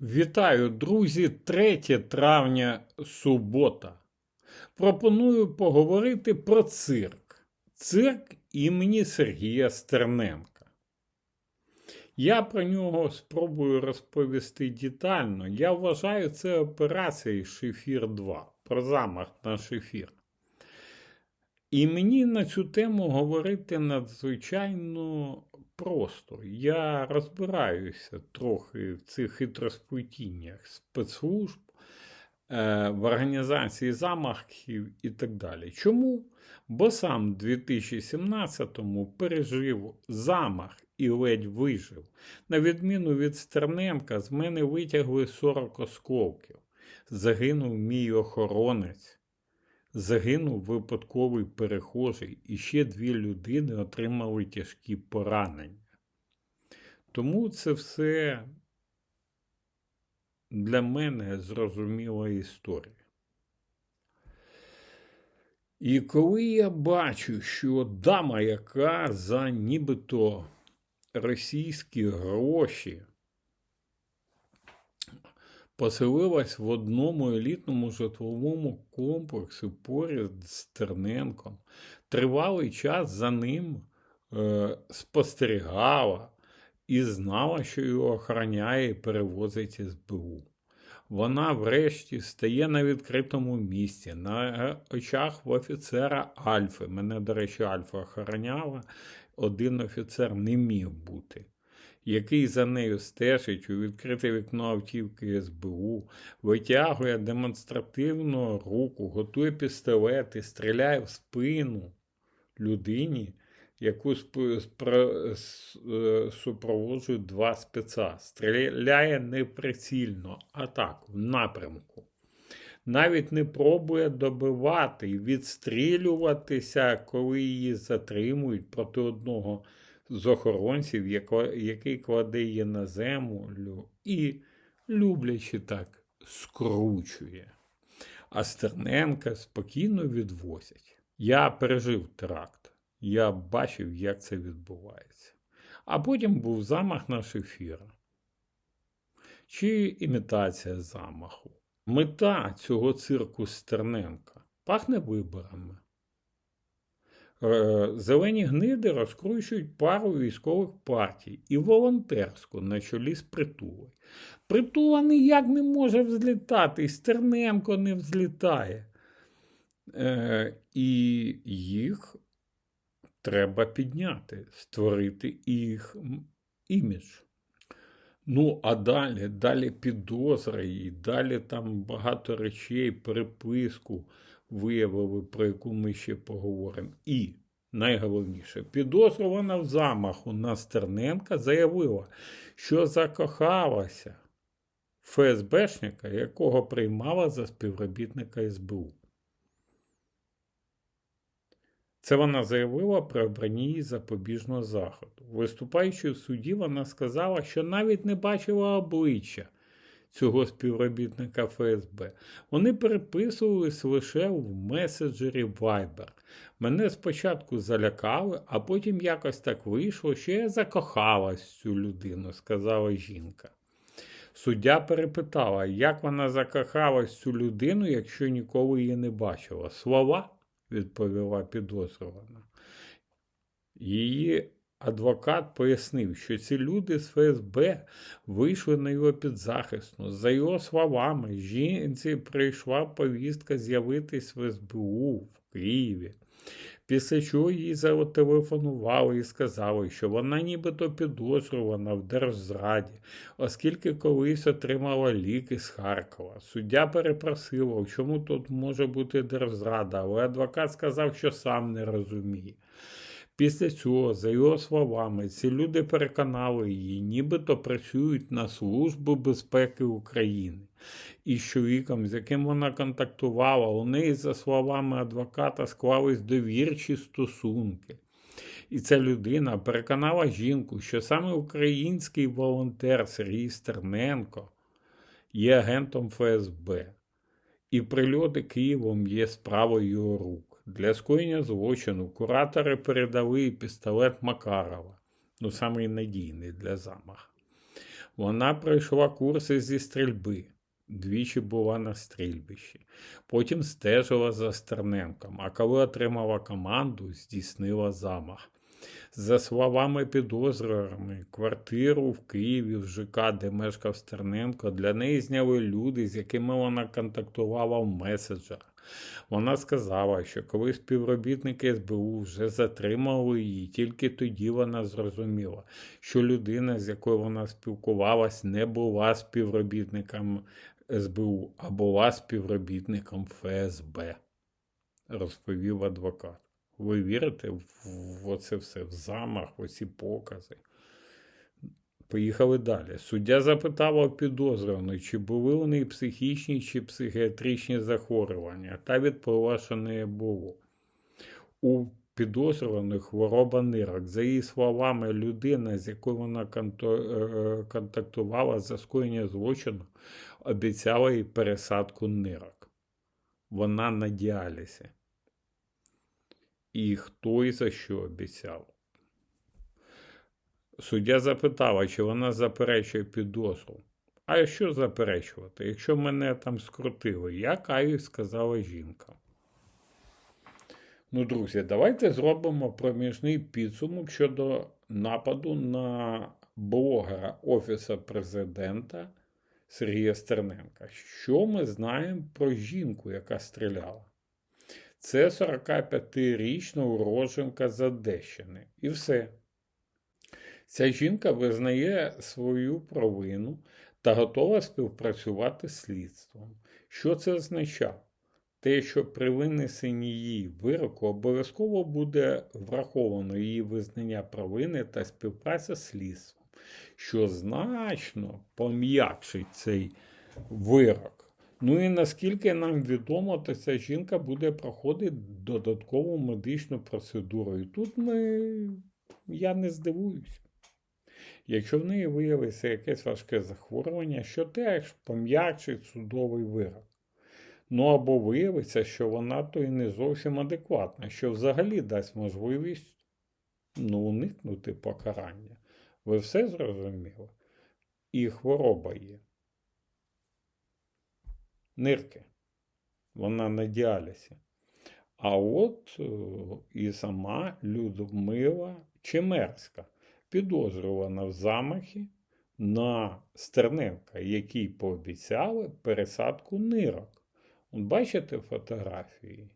Вітаю, друзі! 3 травня субота. Пропоную поговорити про цирк. Цирк імені Сергія Стерненка. Я про нього спробую розповісти детально. Я вважаю це операцією Шефір 2 про замах на шефір. І мені на цю тему говорити надзвичайно просто. Я розбираюся трохи в цих хитросплетіннях спецслужб, е, в організації замахів і так далі. Чому? Бо сам в 2017-му пережив замах і ледь вижив. На відміну від Стерненка, з мене витягли 40 осколків. Загинув мій охоронець. Загинув випадковий перехожий, і ще дві людини отримали тяжкі поранення. Тому це все для мене зрозуміла історія. І коли я бачу, що дама, яка за нібито російські гроші поселилась в одному елітному житловому комплексі поряд з Терненком. Тривалий час за ним е, спостерігала і знала, що його охороняє і перевозить СБУ. Вона врешті стає на відкритому місці, на очах в офіцера Альфи. Мене, до речі, Альфа охороняла, один офіцер не міг бути який за нею стежить у відкрите вікно автівки СБУ, витягує демонстративно руку, готує пістолет і стріляє в спину людині, яку е, супроводжують два спеца. Стріляє не прицільно, а так, в напрямку. Навіть не пробує добивати відстрілюватися, коли її затримують проти одного з охоронців, який кладе її на землю і, люблячи так, скручує. А Стерненка спокійно відвозять. Я пережив теракт, я бачив, як це відбувається. А потім був замах на шефіра. Чи імітація замаху. Мета цього цирку Стерненка пахне виборами. Е, зелені гниди розкручують пару військових партій і волонтерську на чолі з притулою. Притула ніяк не може взлітати, і Стерненко не взлітає. Е, І їх треба підняти, створити їх імідж. Ну, а далі, далі підозра і далі там багато речей, переписку виявили, про яку ми ще поговоримо. І найголовніше, підозрювана в замаху на Стерненка заявила, що закохалася ФСБшника, якого приймала за співробітника СБУ. Це вона заявила при обранні її запобіжного заходу. Виступаючи в суді, вона сказала, що навіть не бачила обличчя цього співробітника ФСБ. Вони переписувались лише в меседжері Viber. Мене спочатку залякали, а потім якось так вийшло, що я закохалась в цю людину, сказала жінка. Суддя перепитала, як вона закохалась в цю людину, якщо ніколи її не бачила. Слова, відповіла підозрювана. Її Адвокат пояснив, що ці люди з ФСБ вийшли на його підзахисну. За його словами, жінці прийшла повістка з'явитись в СБУ в Києві. Після чого їй зателефонували і сказали, що вона нібито підозрювана в держзраді, оскільки колись отримала ліки з Харкова. Суддя перепросила, чому тут може бути держзрада, але адвокат сказав, що сам не розуміє. Після цього, за його словами, ці люди переконали її, нібито працюють на Службу безпеки України. І з чоловіком, з яким вона контактувала, у неї, за словами адвоката, склались довірчі стосунки. І ця людина переконала жінку, що саме український волонтер Сергій Стерненко є агентом ФСБ, і прильоти Києвом є справою його рук. Для скоєння злочину куратори передали пістолет Макарова, ну самий надійний для замаха. Вона пройшла курси зі стрільби, двічі була на стрільбищі, потім стежила за Стерненком, а коли отримала команду, здійснила замах. За словами підозрюваної, квартиру в Києві в ЖК, де мешкав Стерненко, для неї зняли люди, з якими вона контактувала в меседжерах. Вона сказала, що коли співробітники СБУ вже затримали її, тільки тоді вона зрозуміла, що людина, з якою вона спілкувалась, не була співробітником СБУ, а була співробітником ФСБ, розповів адвокат. Ви вірите в, оце все, в замах, в оці покази? Поїхали далі. Суддя запитала у підозрюваної, чи були у неї психічні чи психіатричні захворювання, та відповіла, що не було. У підозрюваної хвороба нирок. За її словами, людина, з якою вона е, контактувала за скоєння злочину, обіцяла їй пересадку нирок. Вона на діалізі. І хто і за що обіцяв? Суддя запитала, чи вона заперечує підозру. А що заперечувати? Якщо мене там скрутили, я каюсь, сказала жінка. Ну, друзі, давайте зробимо проміжний підсумок щодо нападу на блогера Офісу президента Сергія Стерненка. Що ми знаємо про жінку, яка стріляла? Це 45-річна уроженка з Одещини. І все. Ця жінка визнає свою провину та готова співпрацювати з слідством. Що це означає? Те, що при винесенні її вироку обов'язково буде враховано її визнання провини та співпраця з слідством, що значно пом'якшить цей вирок. Ну і наскільки нам відомо, то ця жінка буде проходити додаткову медичну процедуру. І тут ми, я не здивуюсь. Якщо в неї виявиться якесь важке захворювання, що теж пом'якшить судовий вирок. Ну або виявиться, що вона то і не зовсім адекватна, що взагалі дасть можливість ну, уникнути покарання. Ви все зрозуміли? І хвороба є. Нирки. Вона на діалізі. А от е, і сама Людмила Чемерська підозрювана в замахі на Стерненка, який пообіцяли пересадку нирок. Бачите фотографії?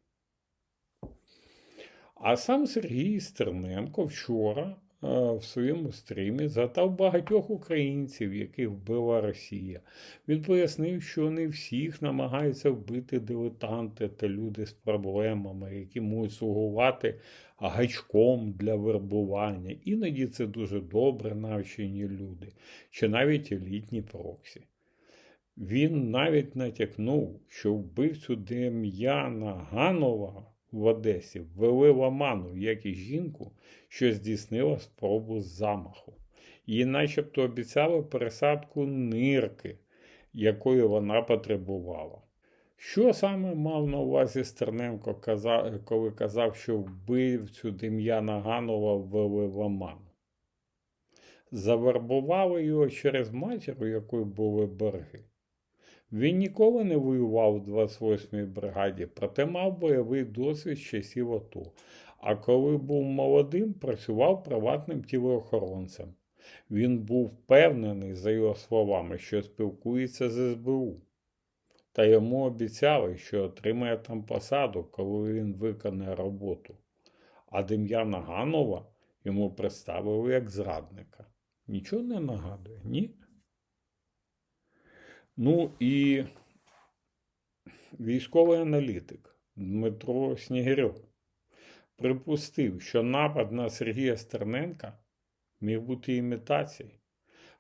А сам Сергій Стерненко вчора в своєму стрімі згадав багатьох українців, яких вбила Росія. Він пояснив, що не всіх намагаються вбити дилетанти та люди з проблемами, які можуть слугувати гачком для вербування. Іноді це дуже добре навчені люди, чи навіть елітні проксі. Він навіть натякнув, що вбивцю Дем'яна Ганова в Одесі ввели в оману, як і жінку, що здійснила спробу замаху. Їй начебто обіцяли пересадку нирки, якої вона потребувала. Що саме мав на увазі Стерненко, коли казав, що вбивцю Дем'яна Ганова ввели в? Завербували його через матір, у якої були борги. Він ніколи не воював у 28-й бригаді, проте мав бойовий досвід з часів АТО. А коли був молодим, працював приватним тілоохоронцем. Він був впевнений, за його словами, що спілкується з СБУ. Та йому обіцяли, що отримає там посаду, коли він виконає роботу. А Дем'яна Ганова йому представили як зрадника. Нічого не нагадує, ні? Ну і військовий аналітик Дмитро Снігирьов припустив, що напад на Сергія Стерненка міг бути імітацією.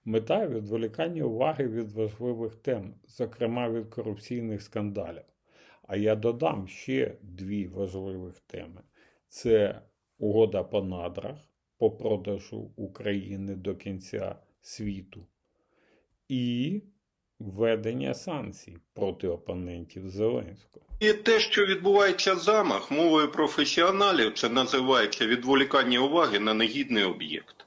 Мета відволікання уваги від важливих тем, зокрема від корупційних скандалів. А я додам ще дві важливих теми: це угода по надрах по продажу України до кінця світу і введення санкцій проти опонентів Зеленського. І те, що відбувається замах, мовою професіоналів, це називається відволікання уваги на негідний об'єкт.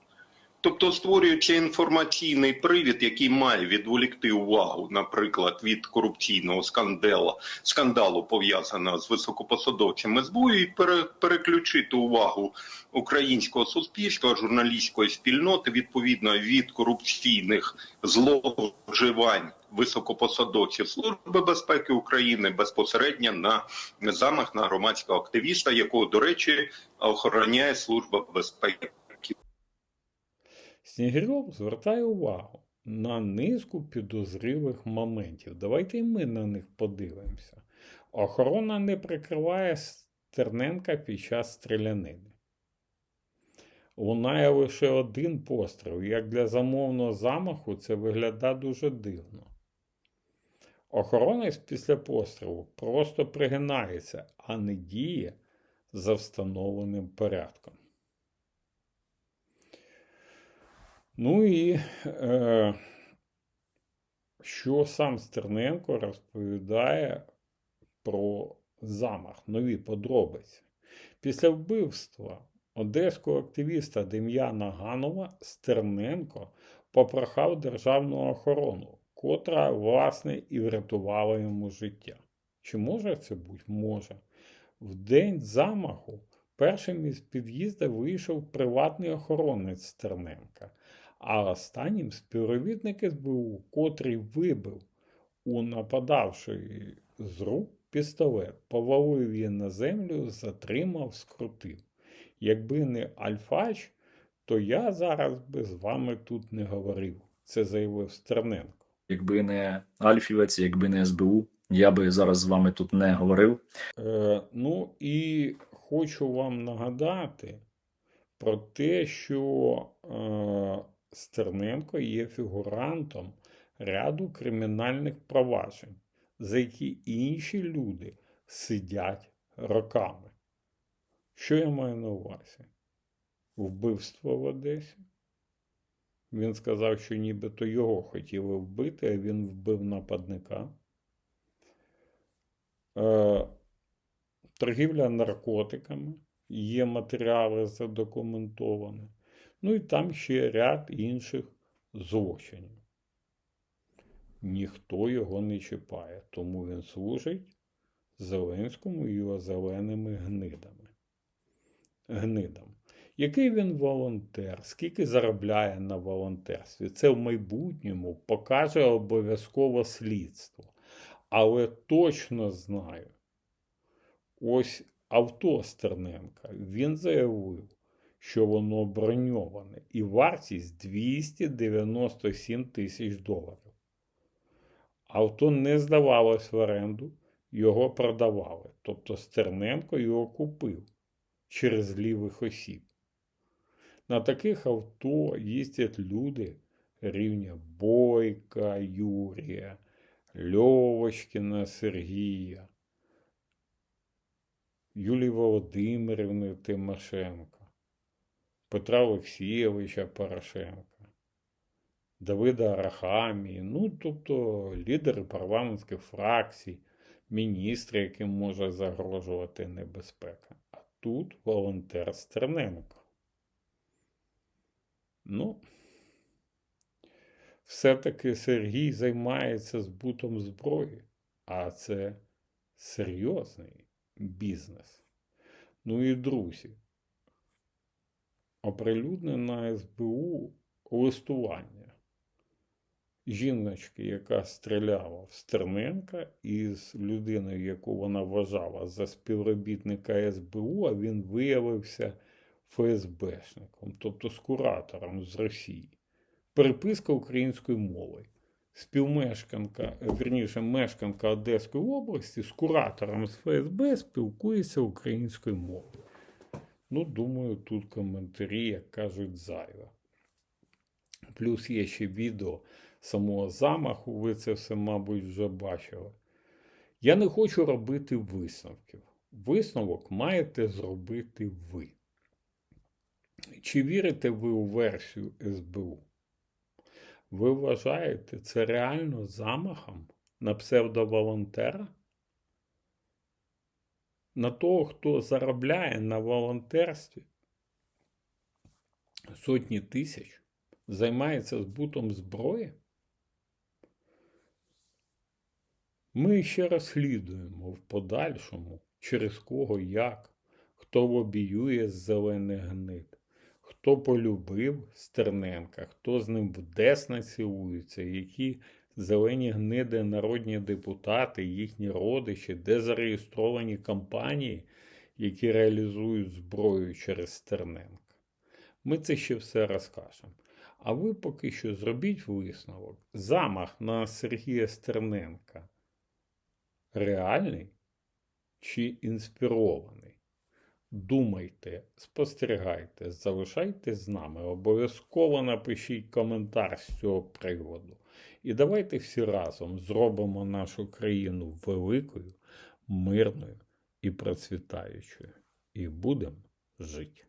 Тобто створюючи інформаційний привід, який має відволікти увагу, наприклад, від корупційного скандалу, скандалу пов'язаного з високопосадовцями СБУ, і пере, переключити увагу українського суспільства, журналістської спільноти відповідно від корупційних зловживань високопосадовців Служби безпеки України безпосередньо на замах на громадського активіста, якого, до речі, охороняє Служба безпеки. Снігирьов звертає увагу на низку підозрілих моментів. Давайте і ми на них подивимося. Охорона не прикриває Стерненка під час стрілянини. Лунає лише один постріл. Як для замовного замаху це виглядає дуже дивно. Охоронець після пострілу просто пригинається, а не діє за встановленим порядком. Ну і е, що сам Стерненко розповідає про замах, нові подробиці. Після вбивства одеського активіста Дем'яна Ганова Стерненко попрохав державну охорону, котра, власне, і врятувала йому життя. Чи може це бути? Може. В день замаху першим із під'їзда вийшов приватний охоронець Стерненка а останнім співробітник СБУ, котрий вибив у нападавшої з рук пістолет, повалив її на землю, затримав, скрутив. Якби не Альфач, то я зараз би з вами тут не говорив. Це заявив Стерненко. Якби не Альфівець, якби не СБУ, я би зараз з вами тут не говорив. Е, ну і хочу вам нагадати про те, що е, Стерненко є фігурантом ряду кримінальних проваджень, за які інші люди сидять роками. Що я маю на увазі? Вбивство в Одесі? Він сказав, що нібито його хотіли вбити, а він вбив нападника. Е, торгівля наркотиками. Є матеріали задокументовані. Ну і там ще ряд інших злочинів. Ніхто його не чіпає, тому він служить Зеленському і його зеленими гнидами. Гнидам. Який він волонтер, скільки заробляє на волонтерстві? Це в майбутньому покаже обов'язково слідство. Але точно знаю, ось авто Стерненка він заявив, що воно броньоване, і вартість 297 тисяч доларів. Авто не здавалось в оренду, його продавали. Тобто Стерненко його купив через лівих осіб. На таких авто їздять люди рівня Бойка, Юрія, Льовочкіна Сергія, Юлії Володимирівни Тимошенко. Петра Олексійовича Порошенка, Давида Арахамії, ну, тобто лідери парламентських фракцій, міністри, яким може загрожувати небезпека. А тут волонтер Стерненко. Ну, все-таки Сергій займається збутом зброї, а це серйозний бізнес. Ну і друзі оприлюднено СБУ листування жіночки, яка стріляла в Стерненка із людиною, яку вона вважала за співробітника СБУ, а він виявився ФСБшником, тобто з куратором з Росії. Переписка української мови. Співмешканка, верніше, мешканка Одеської області з куратором з ФСБ спілкується українською мовою. Ну, думаю, тут коментарі, як кажуть, зайве. Плюс є ще відео самого замаху, ви це все, мабуть, вже бачили. Я не хочу робити висновків. Висновок маєте зробити ви. Чи вірите ви у версію СБУ? Ви вважаєте це реально замахом на псевдоволонтера? на того, хто заробляє на волонтерстві сотні тисяч займається збутом зброї? Ми ще розслідуємо в подальшому, через кого як, хто лобіює зелених гнид, хто полюбив Стерненка, хто з ним в десна цілується, які зелені гниди народні депутати, їхні родичі, де зареєстровані компанії, які реалізують зброю через Стерненка. Ми це ще все розкажемо. А ви поки що зробіть висновок. Замах на Сергія Стерненка реальний чи інспірований? Думайте, спостерігайте, залишайтесь з нами. Обов'язково напишіть коментар з цього приводу. І давайте всі разом зробимо нашу країну великою, мирною і процвітаючою. І будемо жити.